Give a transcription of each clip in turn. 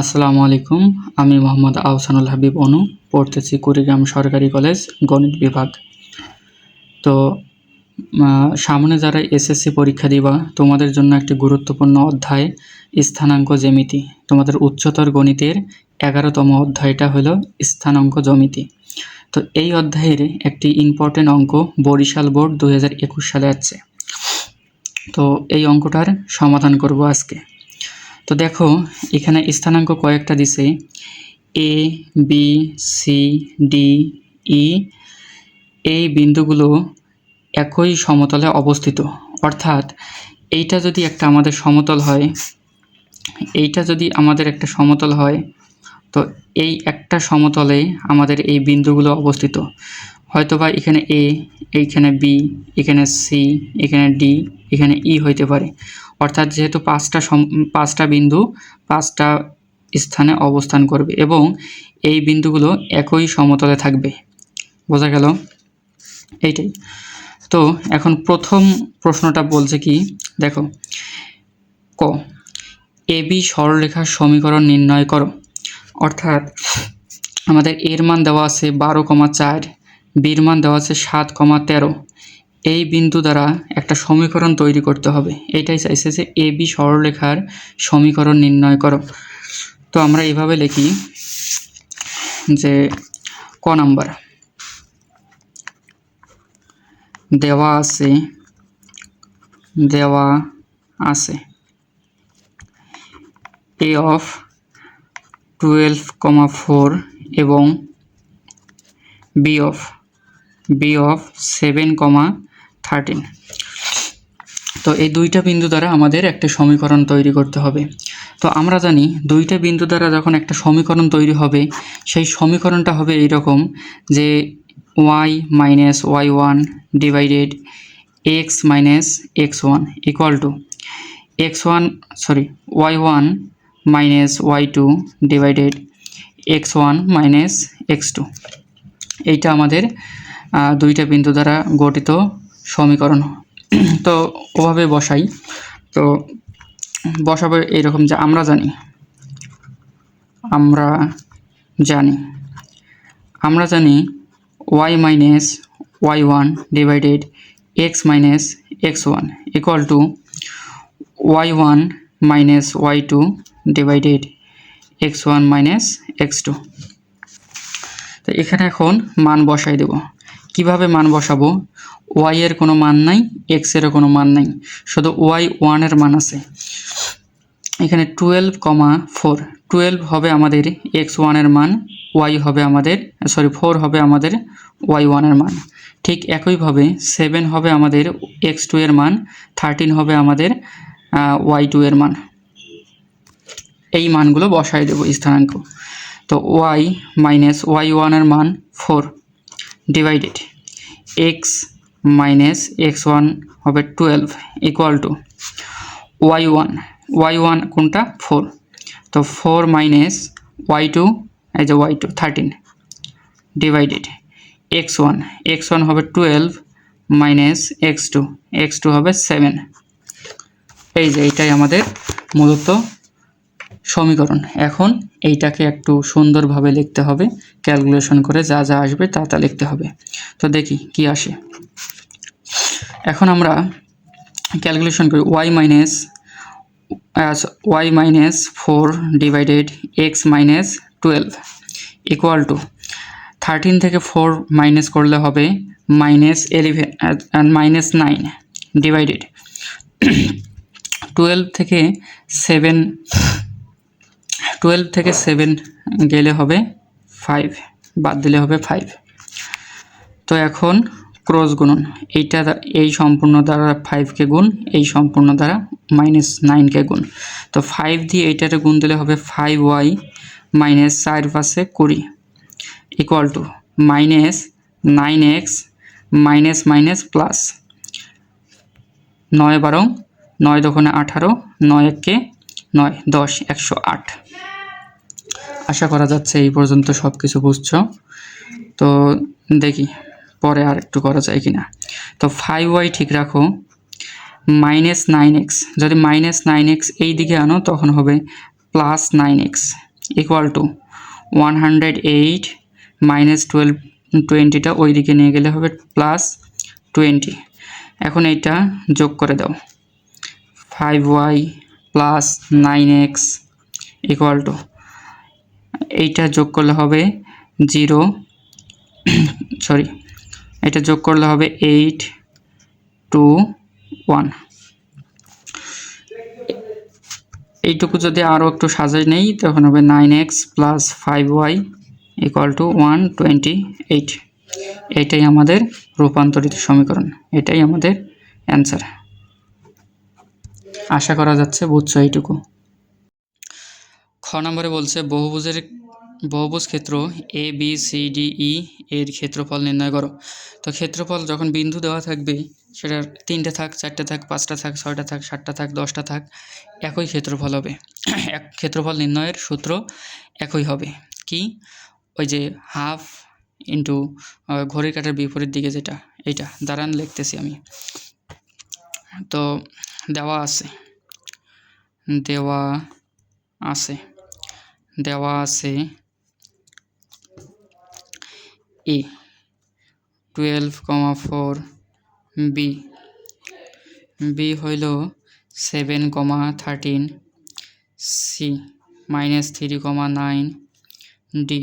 আসসালামু আলাইকুম, আমি মোহাম্মদ আহসানুল হাবিব অনু, পড়তেছি কুড়িগ্রাম সরকারি কলেজ, গণিত বিভাগ। তো সামনে যারা এসএসসি পরীক্ষা দিবা, তোমাদের জন্য একটি গুরুত্বপূর্ণ অধ্যায়, স্থানাঙ্ক জ্যামিতি। তোমাদের উচ্চতর গণিতের এগারোতম অধ্যায়টা হলো স্থানাঙ্ক জ্যামিতি। তো, এই অধ্যায়ের একটি ইম্পর্টেন্ট অঙ্ক বরিশাল বোর্ড দু হাজার একুশ সালে আছে। তো, এই অঙ্কটার সমাধান করব আজকে। তো দেখো, এখানে স্থানাঙ্ক কয়েকটা দিছে। A, B, C, D, E. এই বিন্দুগুলো একই সমতলে অবস্থিত। অর্থাৎ এইটা যদি একটা আমাদের সমতল হয়, এইটা যদি আমাদের একটা সমতল হয়, তো এই একটা সমতলে আমাদের এই বিন্দুগুলো অবস্থিত। হয়তোবা এখানে এ, এইখানে বি, এখানে সি, এখানে ডি, এখানে ই হইতে পারে। অর্থাৎ যেহেতু পাঁচটা পাঁচটা বিন্দু পাঁচটা স্থানে অবস্থান করবে এবং এই বিন্দুগুলো একই সমতলে থাকবে। বোঝা গেল? এইটাই। তো এখন প্রথম প্রশ্নটা বলছে কি, দেখো, ক এবি সরলরেখার সমীকরণ নির্ণয় করো। অর্থাৎ আমাদের এর মান দেওয়া আছে বারো কমা চার, বির মান দেওয়া আছে সাত কমা তেরো। এই বিন্দু দ্বারা একটা সমীকরণ তৈরি করতে হবে। এইটাই চাইছে যে এ, বি সরলরেখার সমীকরণ নির্ণয় করো। তো আমরা এভাবে লিখি যে ক নাম্বার। দেওয়া আছে দেওয়া আছে। A of twelve comma four এবং B of B of seven comma thirteen তো এই দুইটা বিন্দু দ্বারা আমাদের একটা সমীকরণ তৈরি করতে হবে। তো আমরা জানি দুইটা বিন্দু দ্বারা যখন একটা সমীকরণ তৈরি হবে, সেই সমীকরণটা হবে এইরকম যে Y minus Y one divided X minus X one equal to X one sorry Y one minus Y two divided X one minus X two এইটা আমাদের দুইটা বিন্দু দ্বারা গঠিত সমীকরণ। তো ওভাবে বসাই। তো বসাবে এরকম যে আমরা জানি। আমরা জানি। আমরা জানি Y minus Y one divided X minus X one equal to Y one minus Y two divided X one minus X two তো এখানে এখন মান বসাই দেব। কীভাবে মান বসাবো? ওয়াই এর কোনো মান নাই এক্স এরও কোনো মান নাই। শুধু ওয়াই ওয়ানের মান আছে। এখানে টুয়েলভ কমা ফোর টুয়েলভ হবে আমাদের এক্স ওয়ানের মান ওয়াই হবে আমাদের সরি ফোর হবে আমাদের ওয়াই ওয়ানের মান। ঠিক একইভাবে সেভেন হবে আমাদের এক্স টু এর মান থার্টিন হবে আমাদের ওয়াই টু এর মান। এই মানগুলো বসাই দেবো স্থানাঙ্ক। তো ওয়াই মাইনাস ওয়াই ওয়ানের মান four divided x minus x one হবে twelve equal to y one y one কোনটা? ফোর তো ফোর মাইনাস ওয়াই টু এই যে y two thirteen divided x one x one হবে twelve minus x two x two হবে seven এই যে এইটাই আমাদের মূলত সমীকরণ। এখন এইটাকে একটু সুন্দরভাবে লিখতে হবে, ক্যালকুলেশন করে যা যা আসবে তা তা লিখতে হবে। তো দেখি কি আসে। এখন আমরা ক্যালকুলেশন করি y minus y minus four divided x minus twelve equal to thirteen থেকে ফোর মাইনাস করলে হবে minus eleven minus nine divided twelve থেকে সেভেন টুয়েলভ থেকে সেভেন গেলে হবে ফাইভ বাদ দিলে হবে ফাইভ তো এখন ক্রস গুণন এইটা এই সম্পূর্ণ দ্বারা ফাইভকে গুণ এই সম্পূর্ণ দ্বারা মাইনাস নাইনকে গুণ তো ফাইভ দিয়ে এইটারে গুণ দিলে হবে ফাইভ ওয়াই মাইনাস চার পাশে কুড়ি। Equal to minus nine x minus minus plus নয় বারো নয় দোকানে আঠারো, নয় একে নয়, দশ, একশো আট। আশা করা যাচ্ছে এই পর্যন্ত সব কিছু বুঝছ। তো দেখি পরে আর একটু করা যায় কিনা। তো ফাইভ ওয়াই ঠিক রাখো। মাইনাস নাইন এক্স যদি মাইনাস নাইন এক্স এই দিকে আনো, তখন হবে plus nine x equal to one hundred eight minus twelve টোয়েন্টিটা ওই দিকে নিয়ে গেলে হবে প্লাস টোয়েন্টি এখন এইটা যোগ করে দাও। Five y plus nine x equal to. এইটা যোগ করলে হবে জিরো। সরি, এটা যোগ করলে হবে এইট টু ওয়ান। এইটুকু যদি আরও একটু সাজাই নেই, তখন হবে nine x plus five y equal to one twenty eight. এটাই আমাদের রূপান্তরিত সমীকরণ। এটাই আমাদের অ্যান্সার। আশা করা যাচ্ছে বুঝছ এইটুকু। খ নম্বরে বলছে, বহুভুজের বহুভুজ ক্ষেত্র A B C D E এর ক্ষেত্রফল নির্ণয় করো। তো ক্ষেত্রফল যখন বিন্দু দেওয়া থাকবে সেটার তিনটে থাক, চারটে থাক, পাঁচটা থাক, ছয়টা থাক, সাতটা থাক, দশটা থাক, একই ক্ষেত্রফল হবে। এক ক্ষেত্রফল নির্ণয়ের সূত্র একই হবে। কি? ওই যে হাফ ইন্টু ঘড়ির কাটার বিপরীত দিকে যেটা, এইটা। দাঁড়ান, লিখতেছি আমি। তো দেওয়া আছে। দেওয়া আছে। দেওয়া আছে A twelve comma four B B হইল seven comma thirteen C minus three comma nine D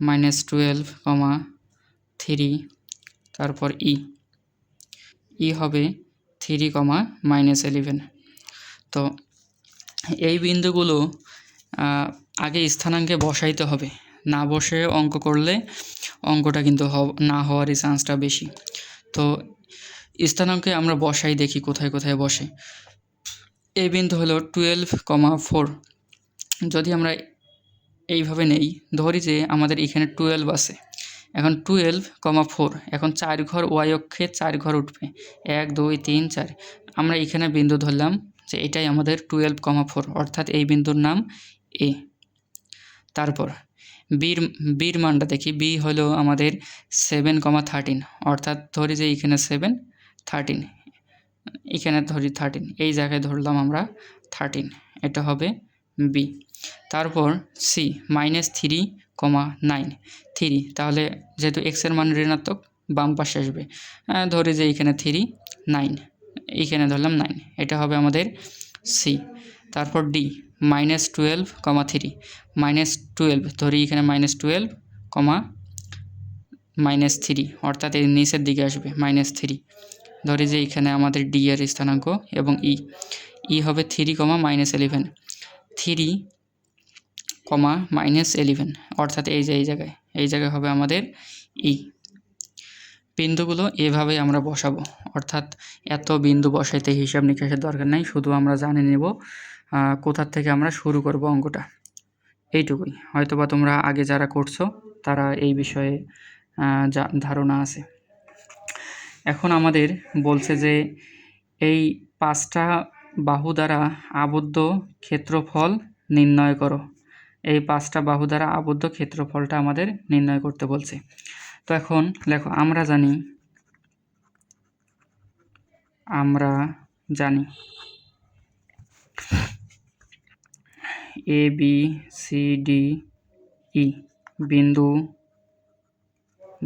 minus twelve comma three তারপর ই ই হবে থ্রি কমা মাইনাস এলিভেন তো এই বিন্দুগুলো আগে স্থানাঙ্কে বসাইতে হবে। না বসে অঙ্ক করলে অঙ্কটা কিন্তু না হওয়ারই চান্সটা বেশি। তো স্থানাঙ্কে আমরা বসাই দেখি কোথায় কোথায় বসে। এই বিন্দু হলো টুয়েলভ কমা ফোর যদি আমরা এইভাবে নেই, ধরি যে আমাদের এখানে টুয়েলভ আছে। এখন টুয়েলভ কমা ফোর এখন চার ঘর ওয়াই অক্ষে চার ঘর উঠবে। এক, দুই, তিন, চার। আমরা এখানে বিন্দু ধরলাম যে এটাই আমাদের টুয়েলভ কমা ফোর অর্থাৎ এই বিন্দুর নাম এ তারপর, বির বির মানটা দেখি। বি হলো আমাদের সেভেন কমা থার্টিন অর্থাৎ ধরি যে এখানে সেভেন থার্টিন এখানে ধরি থার্টিন এই জায়গায় ধরলাম আমরা থার্টিন এটা হবে বি তারপর C minus three comma nine, three. তাহলে যেহেতু এক্সের মান ঋণাত্মক, বাম পাশে আসবে। ধরি যে এখানে থ্রি, নাইন। এইখানে ধরলাম নাইন। এটা হবে আমাদের সি তারপর D minus twelve comma three. Minus twelve ধরি এখানে minus twelve comma minus three. অর্থাৎ এই নিচের দিকে আসবে মাইনাস থ্রি। ধরি যে এখানে আমাদের ডি এর স্থানাঙ্ক এবং ই ই হবে three comma minus eleven three comma minus eleven, অর্থাৎ এই যে, এই জায়গায় এই জায়গায় হবে আমাদের ই বিন্দুগুলো এভাবেই আমরা বসাবো, অর্থাৎ এত বিন্দু বসাইতে হিসাব নিকাশের দরকার নাই, শুধু আমরা জানে নেব কোথার থেকে আমরা শুরু করব অঙ্কটা। এইটুকুই, হয়তোবা তোমরা আগে যারা করছ, তারা এই বিষয়ে যা, ধারণা আছে। এখন আমাদের বলছে যে, এই পাঁচটা বাহু দ্বারা আবদ্ধ ক্ষেত্রফল নির্ণয় করো। এই পাঁচটা বাহু দ্বারা আবদ্ধ ক্ষেত্রফলটা আমাদের নির্ণয় করতে বলছে। তো এখন লেখো আমরা জানি আমরা জানি A B C D E বিন্দু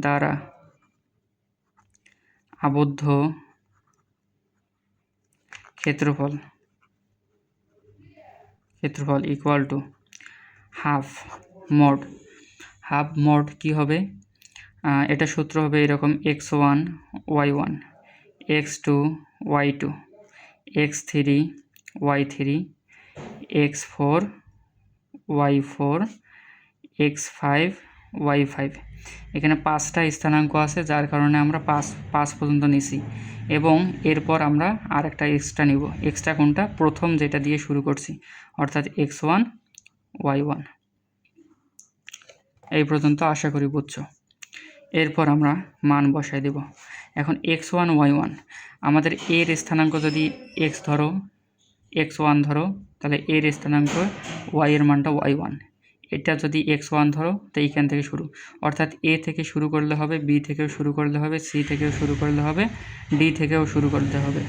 দ্বারা আবদ্ধ ক্ষেত্রফল ক্ষেত্রফল equal to half mod. Half mod কি হবে? এটা সূত্র হবে এরকম x one, y one, x two, y two, x three, y three, x four, y four, x five, y five. এখানে পাঁচটা স্থানাঙ্ক আছে, যার কারণে আমরা পাঁচ পাঁচ পর্যন্ত নিছি। এবং এরপর আমরা আর একটা এক্সট্রা নিব। এক্সট্রা কোনটা? প্রথম যেটা দিয়ে শুরু করছি, অর্থাৎ এক্স ওয়ান ওয়াই ওয়ান এই পর্যন্ত আশা করি বুঝছ। এরপর আমরা মান বসাই দেব। এখন এক্স ওয়ান ওয়াই ওয়ান আমাদের এর স্থানাঙ্ক যদি এক্স ধরো এক্স ওয়ান ধরো, তাহলে এর স্থানাঙ্ক ওয়াই এর মানটা ওয়াই ওয়ান এটা যদি এক্স ওয়ান ধরো তো এইখান থেকে শুরু। অর্থাৎ এ থেকে শুরু করলে হবে বি থেকেও শুরু করলে হবে সি থেকেও শুরু করলে হবে ডি থেকেও শুরু করতে হবে।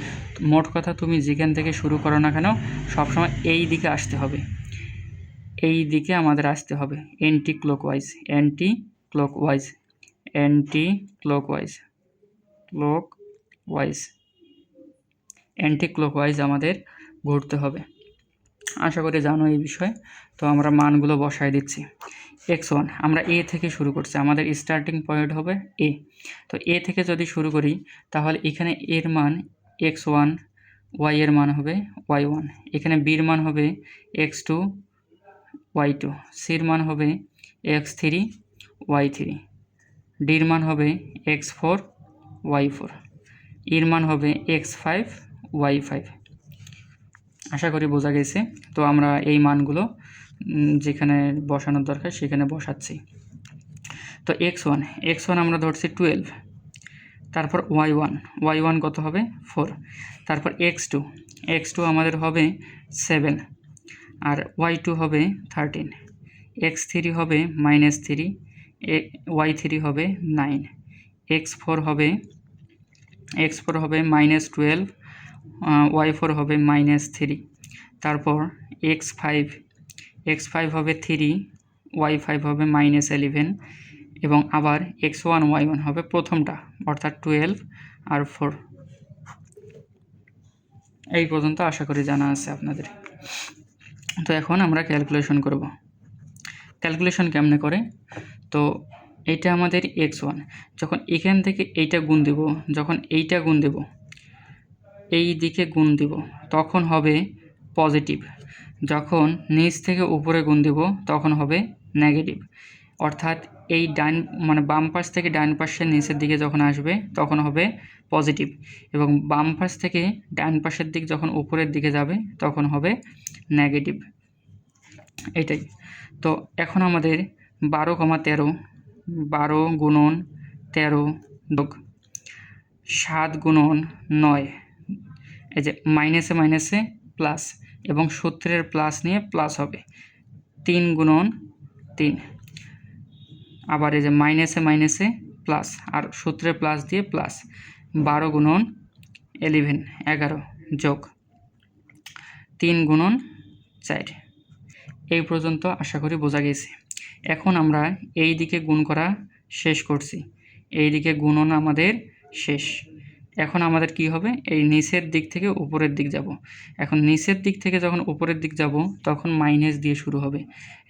মোট কথা তুমি যেখান থেকে শুরু করো না কেন, সবসময় এই দিকে আসতে হবে। এই দিকে আমাদের আসতে হবে। Anti clockwise anti clockwise anti clockwise clock wise anti clockwise আমাদের ঘুরতে হবে। আশা করি জানো এই বিষয়ে। তো আমরা মানগুলো বসায় দিচ্ছি। এক্স ওয়ান আমরা এ থেকে শুরু করছি। আমাদের স্টার্টিং পয়েন্ট হবে এ তো এ থেকে যদি শুরু করি, তাহলে এখানে এর মান এক্স ওয়ান ওয়াই এর মান হবে ওয়াই ওয়ান এখানে বির মান হবে এক্স টু ওয়াই টু সির মান হবে এক্স থ্রি ওয়াই থ্রি ডির মান হবে এক্স ফোর ওয়াই ফোর ইর মান হবে এক্স ফাইভ ওয়াই ফাইভ আশা করি বোঝা গেছে। তো আমরা এই মানগুলো যেখানে বসানোর দরকার সেখানে বসাচ্ছি। তো এক্স ওয়ান এক্স ওয়ান আমরা ধরছি টুয়েলভ তারপর ওয়াই ওয়ান ওয়াই ওয়ান কত হবে? ফোর তারপর এক্স টু এক্স টু আমাদের হবে সেভেন আর ওয়াই টু হবে থার্টিন এক্স থ্রি হবে মাইনাস থ্রি ওয়াই থ্রি হবে নাইন এক্স ফোর হবে এক্স ফোর হবে মাইনাস টুয়েলভ ওয়াই ফোর হবে মাইনাস থ্রি তারপর এক্স ফাইভ এক্স ফাইভ হবে থ্রি ওয়াই ফাইভ হবে মাইনাস এলেভেন এবং আবার এক্স ওয়ান ওয়াই ওয়ান হবে প্রথমটা, অর্থাৎ টুয়েলভ আর ফোর এই পর্যন্ত আশা করি জানা আছে আপনাদের। তো এখন আমরা ক্যালকুলেশন করব। ক্যালকুলেশন কেমনে করে? তো এটা আমাদের এক্স ওয়ান যখন এখান থেকে এইটা গুণ দেব, যখন এইটা গুণ দেব, এই দিকে গুণ দেব, তখন হবে পজিটিভ যখন নিচ থেকে উপরে গুণ দেব, তখন হবে নেগেটিভ অর্থাৎ এই ডান মানে বাম পাশ থেকে ডান পাশের নিচের দিকে যখন আসবে, তখন হবে পজিটিভ এবং বাম পাশ থেকে ডান পাশের দিক যখন উপরের দিকে যাবে, তখন হবে নেগেটিভ এটাই। তো এখন আমাদের বারো কমা তেরো, বারো গুণন তেরো যোগ সাত গুণন নয়। এই যে মাইনাসে মাইনাসে প্লাস এবং সূত্রের প্লাস নিয়ে প্লাস হবে। তিন গুণন তিন। আবার এই যে মাইনাসে মাইনাসে প্লাস আর সূত্রে প্লাস দিয়ে প্লাস বারো গুণন এলেভেন এগারো যোগ তিন গুণন চার। এই পর্যন্ত আশা করি বোঝা গেছে। এখন আমরা এই দিকে গুণ করা শেষ করছি। এই দিকে গুণন আমাদের শেষ। এখন আমাদের কি হবে? এই নিচের দিক থেকে উপরের দিক যাব। এখন নিচের দিক থেকে যখন উপরের দিক যাব, তখন মাইনাস দিয়ে শুরু হবে।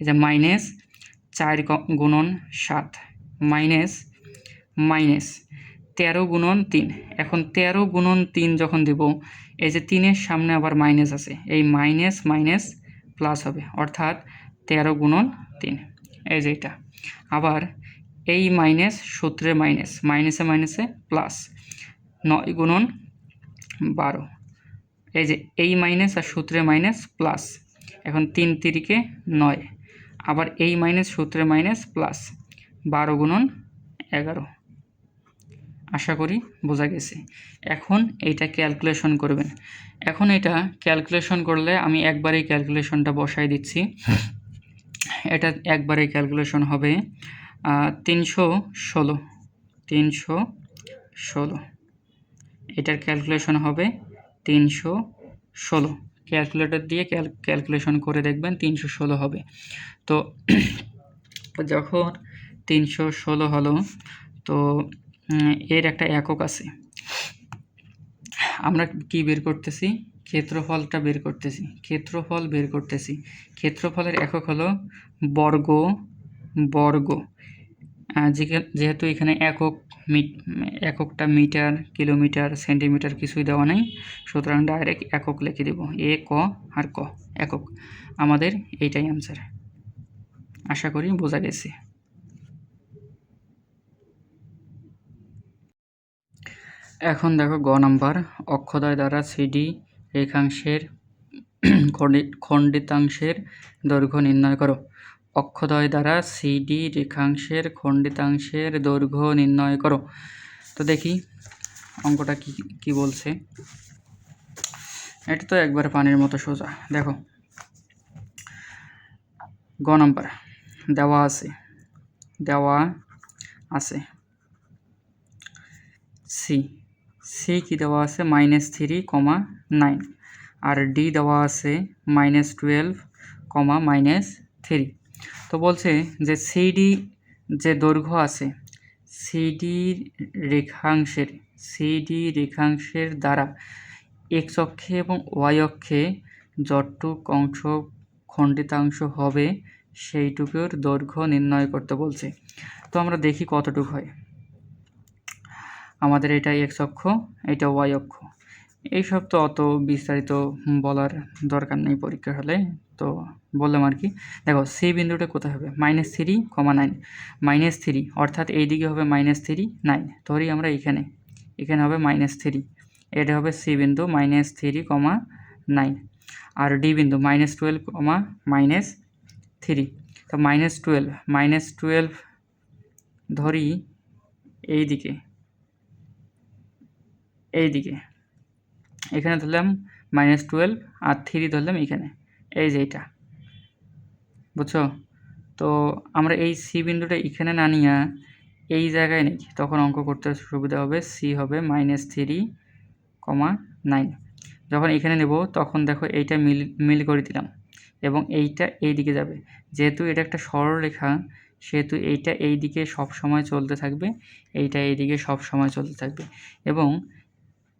এই যে মাইনাস চার গুণন সাত, মাইনাস মাইনাস তেরো গুণন তিন। এখন তেরো গুণন তিন যখন দেব, এই যে তিনের সামনে আবার মাইনাস আছে, এই মাইনাস মাইনাস প্লাস হবে, অর্থাৎ তেরো গুণন তিন। এই যে এটা। আবার এই মাইনাস সূত্রে মাইনাস, মাইনাসে মাইনাসে প্লাস নয় গুণন বারো। এই যে এই মাইনাস আর সূত্রে মাইনাস প্লাস, এখন তিন তিরিকে নয়। আবার এই মাইনাস সূত্রে মাইনাস প্লাস বারো গুণন এগারো। আশা করি বোঝা গেছে। এখন এইটা ক্যালকুলেশন করবেন। এখন এটা ক্যালকুলেশন করলে আমি একবারেই ক্যালকুলেশনটা বসাই দিচ্ছি। এটা একবারেই ক্যালকুলেশন হবে তিনশো ষোলো। তিনশো ষোলো। এটার ক্যালকুলেশন হবে তিনশো ষোলো। ক্যালকুলেটর দিয়ে ক্যালকুলেশন করে দেখবেন তিনশো ষোলো হবে। তো যখন তিনশো ষোলো হলো, তো এর একটা একক আছে। আমরা কি বের করতেছি? ক্ষেত্রফলটা বের করতেছি। ক্ষেত্রফল বের করতেছি। ক্ষেত্রফলের একক হলো বর্গ বর্গ। যেহেতু এখানে একক এককটা মিটার, কিলোমিটার, সেন্টিমিটার কিছুই দেওয়া নেই, সুতরাং ডাইরেক্ট একক লিখে দেব, এ, ক, আর ক, একক। আমাদের এইটাই অ্যান্সার আশা করি বোঝা গেছে। এখন দেখো গ নাম্বার, অক্ষদয় দ্বারা সিডি রেখাংশের খণ্ডি- খণ্ডিতাংশের দৈর্ঘ্য নির্ণয় করো। অক্ষদয় দ্বারা সিডি রেখাংশের, খণ্ডিতাংশের দৈর্ঘ্য নির্ণয় করো। তো দেখি অঙ্কটা কি কি বলছে। এটা তো একবার পানির মতো সোজা। দেখো। গ নাম্বার। দেওয়া আছে। দেওয়া আছে। সি। সি কি দেওয়া আছে? Minus three comma nine. আর ডি দেওয়া আছে minus twelve comma minus three. তো বলছে যে সিডি যে দৈর্ঘ্য আছে সিডি রেখাংশের সিডি রেখাংশের দ্বারা এক্স অক্ষে এবং ওয়াই অক্ষে যতটুক অংশ খণ্ডিতাংশ হবে সেইটুকুর দৈর্ঘ্য নির্ণয় করতে বলছে। তো আমরা দেখি কতটুক হয়। আমাদের এটা এক্স অক্ষ, এটা ওয়াই অক্ষ। এইসব তো অত বিস্তারিত বলার দরকার নেই পরীক্ষা হলে। তো বললাম আর কি। দেখো, সি বিন্দুটা কোথায় হবে? Minus three comma nine minus three অর্থাৎ এই দিকে হবে মাইনাস থ্রি নাইন ধরি আমরা এখানে। এখানে হবে মাইনাস থ্রি এটা হবে সি বিন্দু মাইনাস থ্রি কমা নাইন আর ডি বিন্দু minus twelve comma minus three তো মাইনাস টুয়েলভ মাইনাস টুয়েলভ ধরি এই দিকে। এই দিকে। এখানে ধরলাম মাইনাস টুয়েলভ আর থ্রি ধরলাম এখানে। এই যে এইটা বুঝছ? তো আমরা এই সি বিন্দুটা এখানে না নিয়ে এই জায়গায় নেই। তখন অঙ্ক করতে সুবিধা হবে সি হবে মাইনাস থ্রি কমা নাইন যখন এখানে নেব, তখন দেখো এইটা মিল মিল করে দিলাম এবং এইটা এই দিকে যাবে। যেহেতু এটা একটা সরলরেখা সেহেতু এইটা এই দিকে সব সময় চলতে থাকবে, এইটা এই দিকে সব সময় চলতে থাকবে। এবং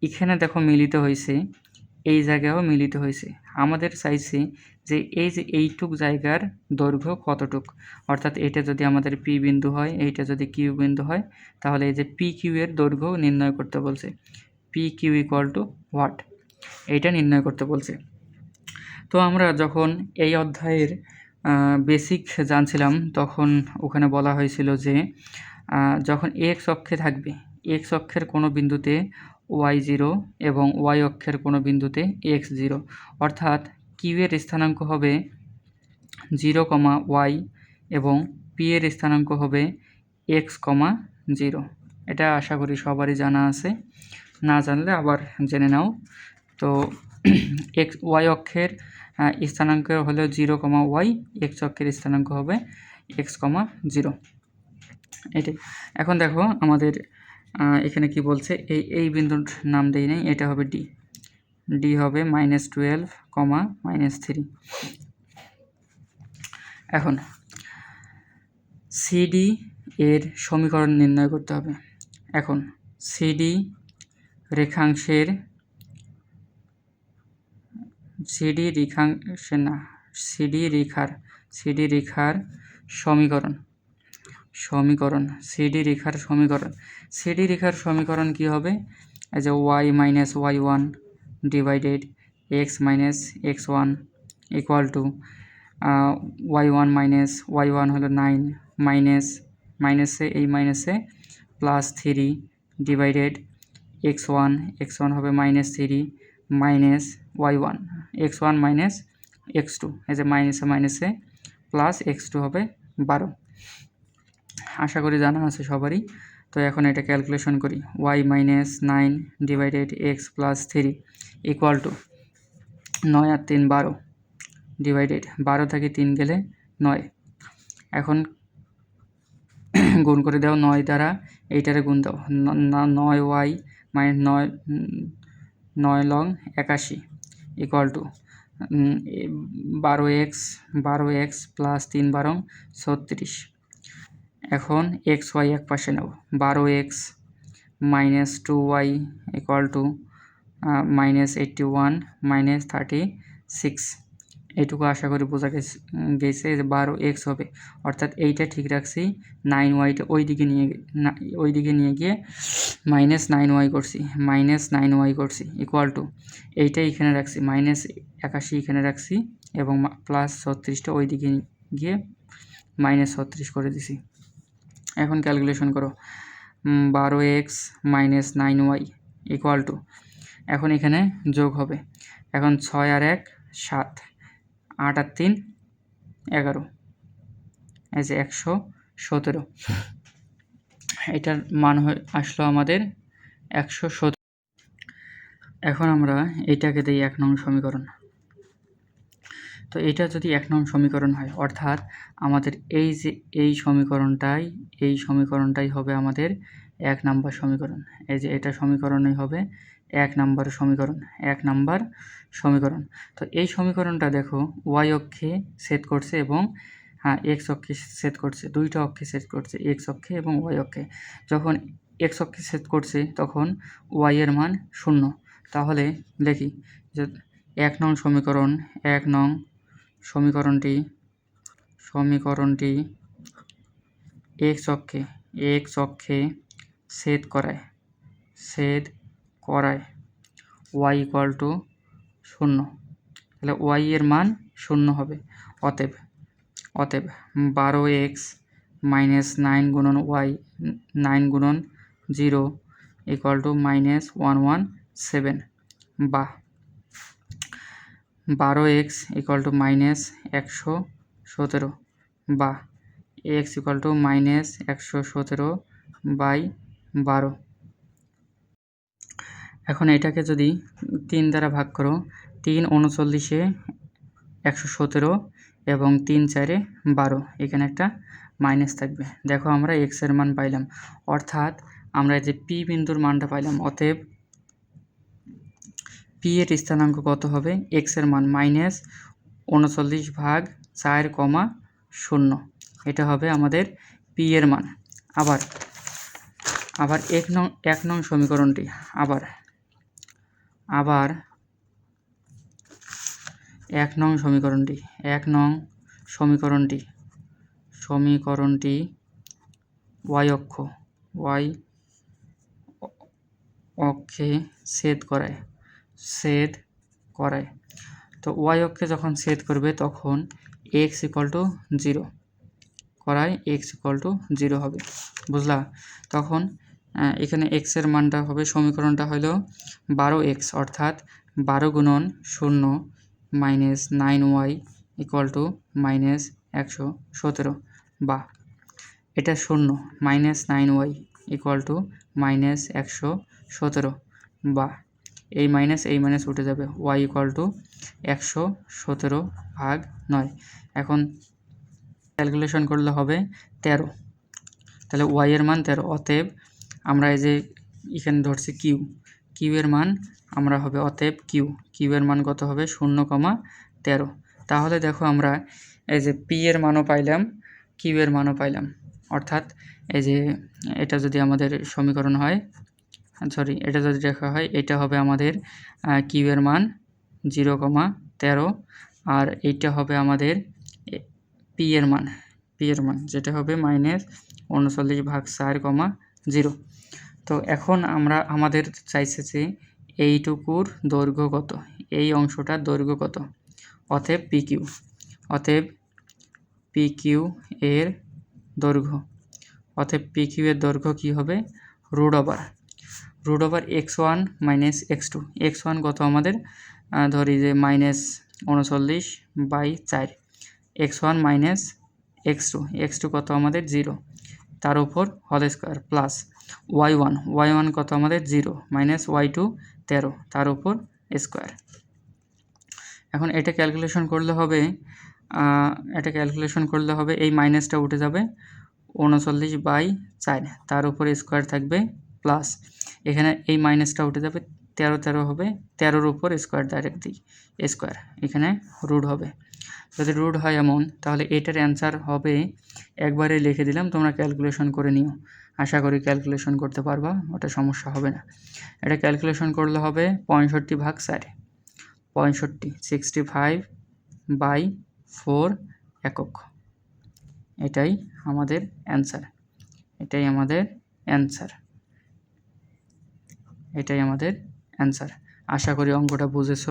এখানে দেখো মিলিত হয়েছে এই জায়গাও মিলিত হয়েছে। আমাদের চাইছে যে এই যে এইটুক জায়গার দৈর্ঘ্য কতটুক? অর্থাৎ এটা যদি আমাদের পি বিন্দু হয়, এইটা যদি কিউ বিন্দু হয়, তাহলে এই যে পি কিউ এর দৈর্ঘ্য নির্ণয় করতে বলছে। P Q equal to what এইটা নির্ণয় করতে বলছে। তো আমরা যখন এই অধ্যায়ের বেসিক জানছিলাম, তখন ওখানে বলা হয়েছিল যে যখন এক্স অক্ষে থাকবে এক্স অক্ষের কোনো বিন্দুতে ওয়াই জিরো এবং ওয়াই অক্ষের কোনো বিন্দুতে এক্স জিরো অর্থাৎ কিউ এর স্থানাঙ্ক হবে জিরো কমা ওয়াই এবং পি এর স্থানাঙ্ক হবে এক্স কমা জিরো এটা আশা করি সবারই জানা আছে। না জানলে আবার জেনে নাও। তো এক্স ওয়াই অক্ষের স্থানাঙ্ক হলো জিরো কমা ওয়াই এক্স অক্ষের স্থানাঙ্ক হবে এক্স কমা জিরো এটাই। এখন দেখো আমাদের এখানে কি বলছে? এই এই বিন্দুর নাম দেই নাই, এটা হবে ডি ডি হবে minus twelve comma minus three এখন সিডি এর সমীকরণ নির্ণয় করতে হবে। এখন সিডি রেখাংশের সিডি রেখাংশে, না সিডি রেখার সিডি রেখার সমীকরণ। সমীকরণ সিডি রেখার সমীকরণ। সিডি রেখার সমীকরণ কি হবে? যে y minus y one divided x minus x one equal to y one minus y one হলো নাইন মাইনাস মাইনাসে এই মাইনাসে plus three divided x one x one হবে minus three minus y one x one minus x two এই যে মাইনাসে মাইনাসে plus x two হবে বারো। আশা করি জানা আছে সবারই। তো এখন এটা ক্যালকুলেশন করি। Y minus nine divided x plus three equal to নয় আর তিন বারো। ডিভাইডেড বারো থেকে তিন গেলে নয়। এখন গুণ করে দাও নয় দ্বারা, এইটারে গুণ দাও। নয় ওয়াই মাইনাস নয় নয় লং একাশি ইকুয়াল টু বারো এক্স বারো এক্স প্লাস তিন বারো ছত্রিশ। এখন এক্স ওয়াই এক পাশে নেব। বারো x minus two y equal to minus eighty one minus thirty six এইটুকু আশা করি বোঝা গেছে গেছে যে বারো এক্স হবে। অর্থাৎ এইটা ঠিক রাখছি নাইন ওয়াইটা ওই দিকে নিয়ে ওই দিকে নিয়ে গিয়ে মাইনাস নাইন ওয়াই করছি মাইনাস নাইন ওয়াই করছি ইকুয়াল টু এইটা এখানে রাখছি মাইনাস একাশি এখানে রাখছি এবং প্লাস ছত্রিশটা ওই দিকে গিয়ে মাইনাস ছত্রিশ করে দিছি। এখন ক্যালকুলেশন করো। বারো x minus nine y equal to. এখন এখানে যোগ হবে। এখন ছয় আর এক, সাত। আট আর তিন, এগারো। এই যে একশো সতেরো। এটার মান আসলো আমাদের একশো সতেরো এখন আমরা এটাকে দিই এক নং সমীকরণ। তো এটা যদি এক নং সমীকরণ হয়, অর্থাৎ আমাদের এই যে এই সমীকরণটাই এই সমীকরণটাই হবে আমাদের এক নাম্বার সমীকরণ। এই যে এটা সমীকরণই হবে এক নাম্বার সমীকরণ, এক নাম্বার সমীকরণ। তো এই সমীকরণটা দেখো, ওয়াই অক্ষে সেট করছে এবং হ্যাঁ এক্স অক্ষে সেট করছে, দুইটা অক্ষে সেট করছে এক্স অক্ষে এবং ওয়াই অক্ষে। যখন এক্স অক্ষে সেট করছে, তখন ওয়াই এর মান শূন্য। তাহলে দেখি যে এক নং সমীকরণ, এক নং সমীকরণটি সমীকরণটি এক্স অক্ষে এক্স অক্ষে সেট করায় সেট করায় ওয়াই ইকুয়াল টু শূন্য। তাহলে ওয়াই এর মান শূন্য হবে। অতএব অতএব বারো এক্স মাইনাস নাইন গুণন ওয়াই নাইন গুণন zero equal to minus one one seven বা বারো এক্স ইকুয়াল টু মাইনাস একশো সতেরো বা এক্স ইকুয়াল টু মাইনাস একশো সতেরো বাই বারো। এখন এটাকে যদি তিন দ্বারা ভাগ করো, তিন উনচল্লিশে একশো সতেরো এবং তিন চারে বারো, এখানে একটা মাইনাস থাকবে। দেখো আমরা এক্সের মান পাইলাম। অর্থাৎ আমরা যে পি বিন্দুর মানটা পাইলাম, অতএব পি এর স্থানাঙ্ক কত হবে? এক্সের মান মাইনাস উনচল্লিশ ভাগ চার কমা শূন্য। এটা হবে আমাদের পি এর মান। আবার আবার এক নং এক নং সমীকরণটি আবার আবার এক নং সমীকরণটি, এক নং সমীকরণটি সমীকরণটি ওয়াই অক্ষ ওয়াই অক্ষে ছেদ করায়। ছেদ করায় তো ওয়াই অক্ষে যখন ছেদ করবে, তখন এক্স ইকুয়াল টু জিরো করায় এক্স ইকুয়াল টু জিরো হবে। বুঝলা? তখন এখানে এক্সের মানটা হবে, সমীকরণটা হলো বারো এক্স অর্থাৎ বারো গুণন শূন্য minus nine y equal to minus একশো সতেরো বা এটা শূন্য minus nine y equal to minus একশো সতেরো বা এই মাইনাস এই মাইনাস উঠে যাবে। ওয়াই ইকুয়াল টু একশো সতেরো ভাগ নয়। এখন ক্যালকুলেশন করলে হবে তেরো। তাহলে ওয়াইয়ের মান তেরো। অতএব আমরা এই যে এখানে ধরছি কিউ কিউয়ের মান আমরা হবে, অতএব কিউ কিউয়ের মান কত হবে? শূন্য কমা তেরো। তাহলে দেখো আমরা এই যে পি এর মানও পাইলাম কিউয়ের মানও পাইলাম। অর্থাৎ এই যে এটা যদি আমাদের সমীকরণ হয় সরি এটা যদি দেখা হয়, এটা হবে আমাদের কিউয়ের মান জিরো কমা তেরো, আর এইটা হবে আমাদের পি এর মান পি এর মান, যেটা হবে মাইনাস উনচল্লিশ ভাগ চার কমা জিরো। তো এখন আমরা, আমাদের চাইছে যে এইটুকুর দৈর্ঘ্য কত? এই অংশটার দৈর্ঘ্য কত? অতএব পি কিউ অতএব পি কিউ এর দৈর্ঘ্য, অতএব পি কিউ এর দৈর্ঘ্য কী হবে? Root over root over x one minus x two x one কত আমাদের? ধরি যে মাইনাস উনচল্লিশ বাই চার। X one minus x two x two কত আমাদের? জিরো তার উপর হল square plus y one y one কত আমাদের? জিরো মাইনাস ওয়াই টু তেরো। তার উপর স্কোয়ার এখন এটা ক্যালকুলেশন করলে হবে এটা ক্যালকুলেশন করলে হবে, এই মাইনাসটা উঠে যাবে উনচল্লিশ বাই চার। তার উপর স্কোয়ার থাকবে প্লাস এখানে এই মাইনাসটা উঠে যাবে তেরো তেরো হবে, তেরোর উপর স্কোয়ার ডাইরেক্ট দিই স্কোয়ার এখানে রুট হবে। যদি রুট হয় এমন, তাহলে এটার অ্যান্সার হবে, একবারে লিখে দিলাম, তোমরা ক্যালকুলেশন করে নিও। আশা করি ক্যালকুলেশন করতে পারবা, ওটা সমস্যা হবে না। এটা ক্যালকুলেশন করলে হবে পঁয়ষট্টি ভাগ চার, পঁয়ষট্টি সিক্সটি ফাইভ বাই ফোর একক। এটাই আমাদের অ্যান্সার এটাই আমাদের অ্যান্সার এটাই আমাদের অ্যান্সার আশা করি অঙ্কটা বুঝেছ।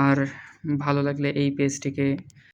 আর ভালো লাগলে এই পেজটিকে